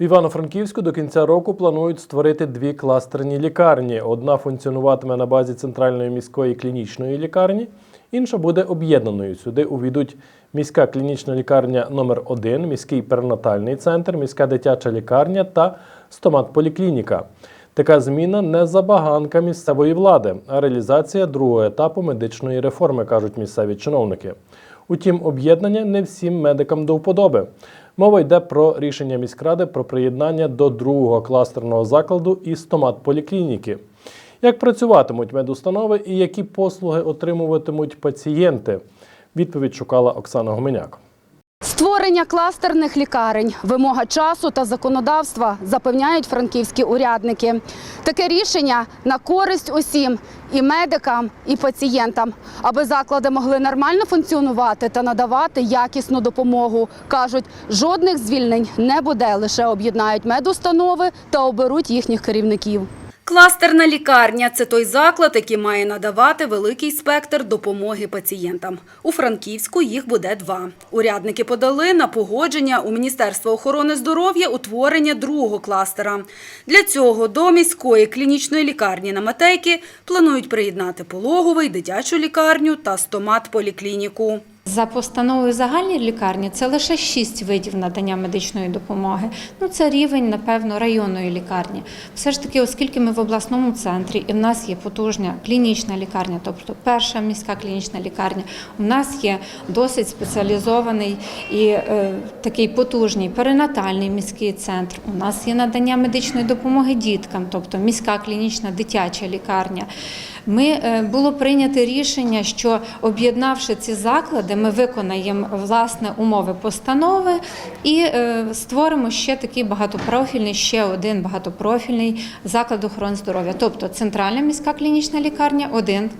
В Івано-Франківську до кінця року планують створити дві кластерні лікарні. Одна функціонуватиме на базі центральної міської клінічної лікарні, інша буде об'єднаною. Сюди увійдуть міська клінічна лікарня номер 1 міський перинатальний центр, міська дитяча лікарня та стомат-поліклініка. Така зміна не забаганка місцевої влади, а реалізація другого етапу медичної реформи, кажуть місцеві чиновники. Утім, об'єднання не всім медикам до вподоби. Мова йде про рішення міськради про приєднання до другого кластерного закладу і стомат-поліклініки. Як працюватимуть медустанови і які послуги отримуватимуть пацієнти? Відповідь шукала Оксана Гоменяк. Створення кластерних лікарень, вимога часу та законодавства запевняють франківські урядники. Таке рішення на користь усім і медикам, і пацієнтам, аби заклади могли нормально функціонувати та надавати якісну допомогу. кажуть, жодних звільнень не буде, лише об'єднають медустанови та оберуть їхніх керівників. Кластерна лікарня це той заклад, який має надавати великий спектр допомоги пацієнтам. У Франківську їх буде два. Урядники подали на погодження у Міністерство охорони здоров'я утворення другого кластера. Для цього до міської клінічної лікарні на Матейки планують приєднати пологовий, дитячу лікарню та стомат-поліклініку. За постановою загальної лікарні це лише шість видів надання медичної допомоги. Ну це рівень, напевно, районної лікарні. Все ж таки, оскільки ми в обласному центрі і в нас є потужна клінічна лікарня, тобто перша міська клінічна лікарня, у нас є досить спеціалізований і е, такий потужний перинатальний міський центр. У нас є надання медичної допомоги діткам, тобто міська клінічна дитяча лікарня. Ми е, було прийнято рішення, що об'єднавши ці заклади, ми виконаємо власне умови постанови і е, створимо ще такий багатопрофільний, ще один багатопрофільний заклад охорони здоров'я. Тобто центральна міська клінічна лікарня, один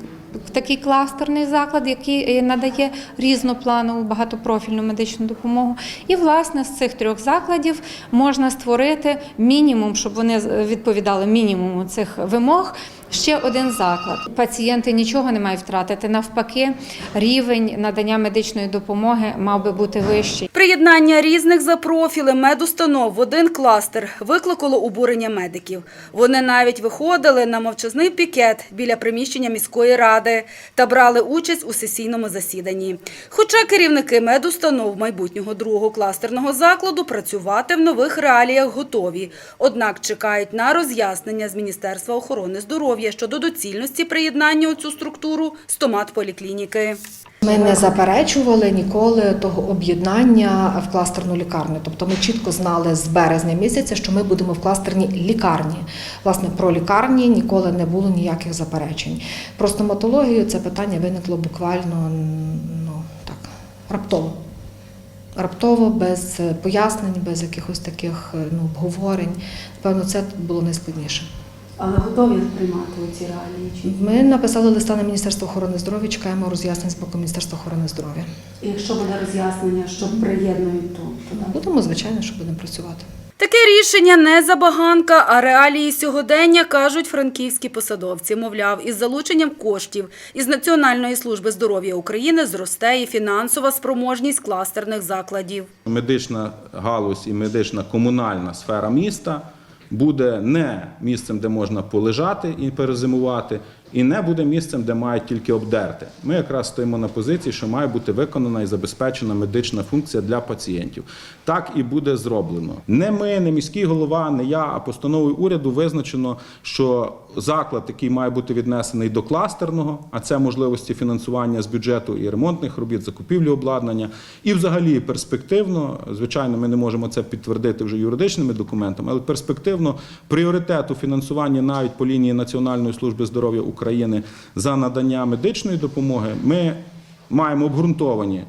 такий кластерний заклад, який е, надає різнопланову багатопрофільну медичну допомогу. І власне з цих трьох закладів можна створити мінімум, щоб вони відповідали мінімуму цих вимог. Ще один заклад. Пацієнти нічого не мають втратити. Навпаки, рівень надання медичної допомоги мав би бути вищий. Приєднання різних за профіли медустанов в один кластер викликало обурення медиків. Вони навіть виходили на мовчазний пікет біля приміщення міської ради та брали участь у сесійному засіданні. Хоча керівники медустанов майбутнього другого кластерного закладу працювати в нових реаліях готові, однак чекають на роз'яснення з Міністерства охорони здоров'я щодо доцільності приєднання у цю структуру стомат-поліклініки. Ми не заперечували ніколи того об'єднання в кластерну лікарню. Тобто ми чітко знали з березня місяця, що ми будемо в кластерній лікарні. Власне, про лікарні ніколи не було ніяких заперечень. Про стоматологію це питання виникло буквально ну, так, раптово. Раптово, без пояснень, без якихось таких ну, обговорень. Напевно, це було найскладніше. Але готові приймати ці реалії? Чи? Ми написали листа на Міністерство охорони здоров'я, чекаємо роз'яснень з боку Міністерства охорони здоров'я. І Якщо буде роз'яснення, що приєднують, то, то так. Будемо, звичайно, що будемо працювати. Таке рішення не забаганка, а реалії сьогодення, кажуть франківські посадовці. Мовляв, із залученням коштів із Національної служби здоров'я України зросте і фінансова спроможність кластерних закладів. медична галузь і медична комунальна сфера міста буде не місцем, де можна полежати і перезимувати, і не буде місцем, де мають тільки обдерти. Ми якраз стоїмо на позиції, що має бути виконана і забезпечена медична функція для пацієнтів. Так і буде зроблено. Не ми, не міський голова, не я, а постановою уряду визначено, що заклад, який має бути віднесений до кластерного, а це можливості фінансування з бюджету і ремонтних робіт, закупівлі обладнання, і взагалі перспективно, звичайно, ми не можемо це підтвердити вже юридичними документами, але перспективно пріоритет у фінансуванні навіть по лінії Національної служби здоров'я України за надання медичної допомоги ми маємо обґрунтовані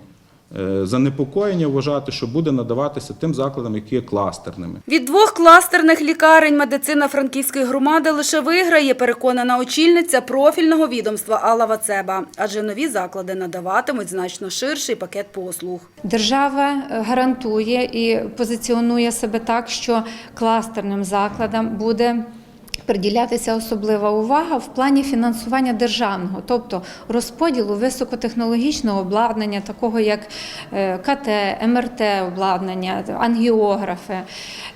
е, занепокоєння вважати, що буде надаватися тим закладам, які є кластерними. Від двох кластерних лікарень медицина Франківської громади лише виграє, переконана очільниця профільного відомства Алла Вацеба, адже нові заклади надаватимуть значно ширший пакет послуг. Держава е, гарантує і позиціонує себе так, що кластерним закладам буде Приділятися особлива увага в плані фінансування державного, тобто розподілу високотехнологічного обладнання, такого як е, КТ, МРТ обладнання, ангіографи.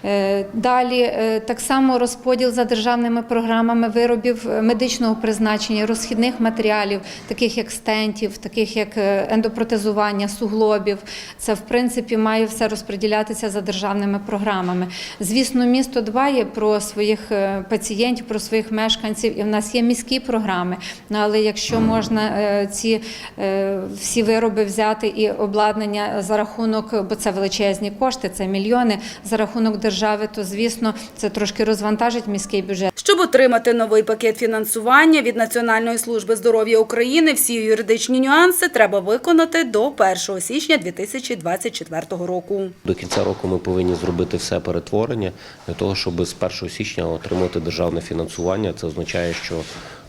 Е, Далі е, так само розподіл за державними програмами виробів медичного призначення, розхідних матеріалів, таких як стентів, таких як ендопротезування суглобів. Це в принципі має все розподілятися за державними програмами. Звісно, місто дбає про своїх е, пацієнтів, про своїх мешканців, і в нас є міські програми. Ну, Але якщо можна е, ці е, всі вироби взяти і обладнання за рахунок, бо це величезні кошти, це мільйони за рахунок держави, то звісно це трошки розвантажить міський бюджет. Щоб отримати новий пакет фінансування від Національної служби здоров'я України, всі юридичні нюанси треба виконати до 1 січня 2024 року. До кінця року ми повинні зробити все перетворення для того, щоб з 1 січня отримати державне фінансування. Це означає, що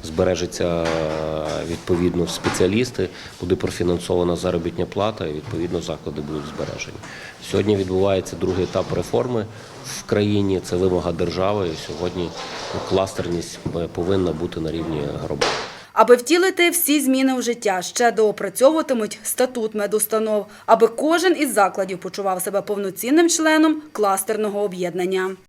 збережеться е, відповідно спеціалісти, буде профінансована заробітня плата і відповідно заклади будуть збережені. Сьогодні відбувається другий етап реформи в країні. Це вимога держави. І сьогодні кластерність е, повинна бути на рівні громади. Аби втілити всі зміни у життя, ще доопрацьовуватимуть статут медустанов, аби кожен із закладів почував себе повноцінним членом кластерного об'єднання.